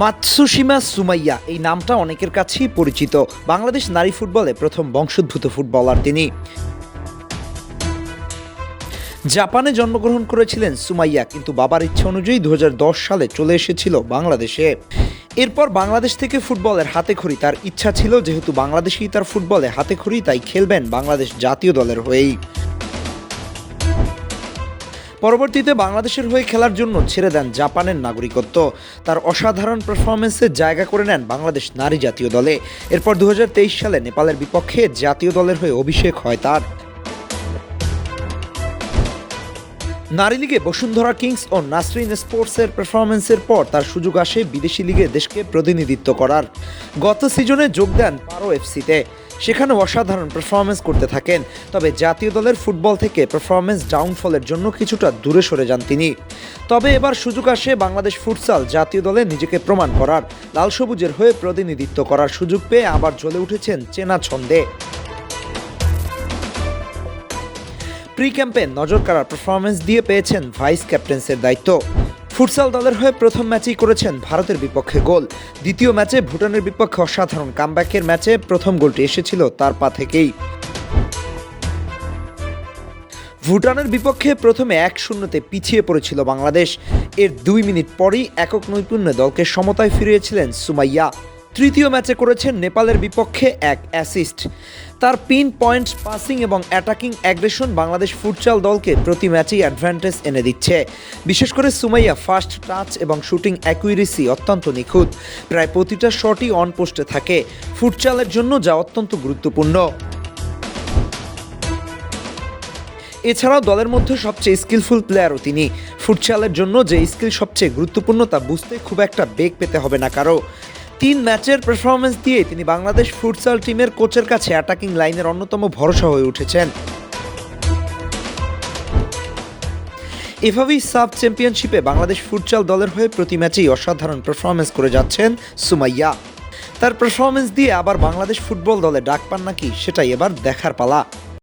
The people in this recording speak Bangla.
মাতসুশিমা সুমাইয়া, এই নামটা অনেকের কাছেই পরিচিত। বাংলাদেশ নারী ফুটবলে প্রথম বংশোদ্ভূত ফুটবলার তিনি। জাপানে জন্মগ্রহণ করেছিলেন সুমাইয়া, কিন্তু বাবার ইচ্ছা অনুযায়ী দু হাজার দশ সালে চলে এসেছিল বাংলাদেশে। এরপর বাংলাদেশ থেকে ফুটবলের হাতেখড়ি, তার ইচ্ছা ছিল যেহেতু বাংলাদেশেই তার ফুটবলে হাতেখড়ি, তাই খেলবেন বাংলাদেশ জাতীয় দলের হয়েই। পরবর্তীতে বাংলাদেশের হয়ে খেলার জন্য ছেড়ে দেন জাপানের নাগরিকত্ব। তার অসাধারণ পারফরমেন্সে জায়গা করে নেন বাংলাদেশ নারী জাতীয় দলে। এরপর দু হাজার তেইশ সালে নেপালের বিপক্ষে জাতীয় দলের হয়ে অভিষেক হয় তার। নারী লিগে বসুন্ধরা কিংস ও নাসরিন স্পোর্টসের পারফরমেন্সের পর তার সুযোগ আসে বিদেশি লিগে দেশকে প্রতিনিধিত্ব করার। গত সিজনে যোগ দেন পারো এফসিতে সেখানে অসাধারণ পারফরমেন্স করতে থাকেন। তবে জাতীয় দলের ফুটবল থেকে পারফরমেন্স ডাউনফলের জন্য কিছুটা দূরে সরে যান তিনি। তবে এবার সুযোগ আসে বাংলাদেশ ফুটসাল জাতীয় দলে নিজেকে প্রমাণ করার। লাল সবুজের হয়ে প্রতিনিধিত্ব করার সুযোগ পেয়ে আবার জ্বলে উঠেছেন চেনা ছন্দে। প্রি ক্যাম্পে নজর কাড়ার পারফরমেন্স দিয়ে পেয়েছেন ভাইস ক্যাপ্টেন্সের দায়িত্ব। ফুটসাল দলের হয়ে প্রথম ম্যাচেই করেছেন ভারতের বিপক্ষে গোল। দ্বিতীয় ম্যাচে ভুটানের বিপক্ষে অসাধারণ কামব্যাকের ম্যাচে প্রথম গোলটি এসেছিল তার পা থেকেই। ভুটানের বিপক্ষে প্রথমে এক শূন্যতে পিছিয়ে পড়েছিল বাংলাদেশ। এর দুই মিনিট পরই একক নৈপুণ্যে দলকে সমতায় ফিরিয়েছিলেন সুমাইয়া। তৃতীয় ম্যাচে করেছেন নেপালের বিপক্ষে এক অ্যাসিস্ট তার পিন, পয়েন্ট পাসিং এবং অ্যাটাকিং অ্যাগ্রেশন বাংলাদেশ ফুটচাল দলকে প্রতি ম্যাচেই অ্যাডভান্টেজ এনে দিচ্ছে। বিশেষ করে সুমাইয়া ফার্স্ট টাচ এবং শুটিং অ্যাকুইরেসি অত্যন্ত নিখুঁত। প্রায় প্রতিটা শটই অন পোস্টে থাকে। ফুটচালের জন্য যা অত্যন্ত গুরুত্বপূর্ণ। এছাড়াও দলের মধ্যে সবচেয়ে স্কিলফুল প্লেয়ারও তিনি। ফুটসালের জন্য যে স্কিল সবচেয়ে গুরুত্বপূর্ণ তা বুঝতে খুব একটা বেগ পেতে হবে না কারও। তিন ম্যাচের পারফরমেন্স দিয়ে তিনি বাংলাদেশ ফুটসাল টিমের কোচের কাছে অ্যাটাকিং লাইনের অন্যতম ভরসা হয়ে উঠেছেন। এভাবেই সাব চ্যাম্পিয়নশিপে বাংলাদেশ ফুটসাল দলের হয়ে প্রতি ম্যাচেই অসাধারণ পারফরমেন্স করে যাচ্ছেন সুমাইয়া। তার পারফরমেন্স দিয়ে আবার বাংলাদেশ ফুটবল দলে ডাক পান নাকি, সেটাই এবার দেখার পালা।